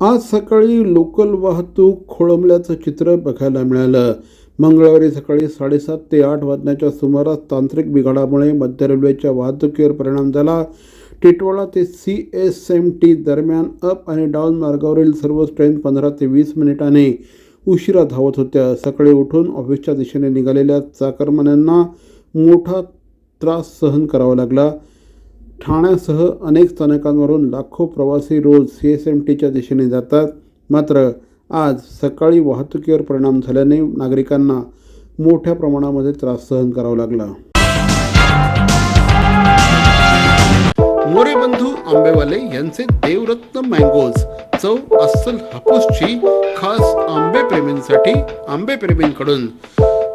आज सकाळी लोकल वाहतूक खोळंबल्याचं चित्र बघायला मिळालं. मंगळवारी सकाळी साडेसात ते आठ वाजण्याच्या सुमारास तांत्रिक बिघाडामुळे मध्य रेल्वेच्या वाहतुकीवर परिणाम झाला. टिटवाळा ते सी एस एम टी दरम्यान अप आणि डाऊन मार्गावरील सर्व ट्रेन पंधरा ते वीस मिनिटाने उशिरा धावत होत्या. सकाळी उठून ऑफिसच्या दिशेने निघालेल्या चाकरमान्यांना मोठा त्रास सहन करावा लागला. ठाण्यासह अनेक स्थानकांवरून लाखो प्रवासी रोज सी एस एम टीच्या दिशेने जातात. मात्र आज सकाळी वाहतुकीवर परिणाम झाल्याने नागरिकांना मोठ्या प्रमाणामध्ये त्रास सहन करावा लागला. मोरे बंधू आंबेवाले यांचे देवरत्न मँगोज चव अस्सल हापूसची खास आंबे प्रेमींसाठी आंबे प्रेमींकडून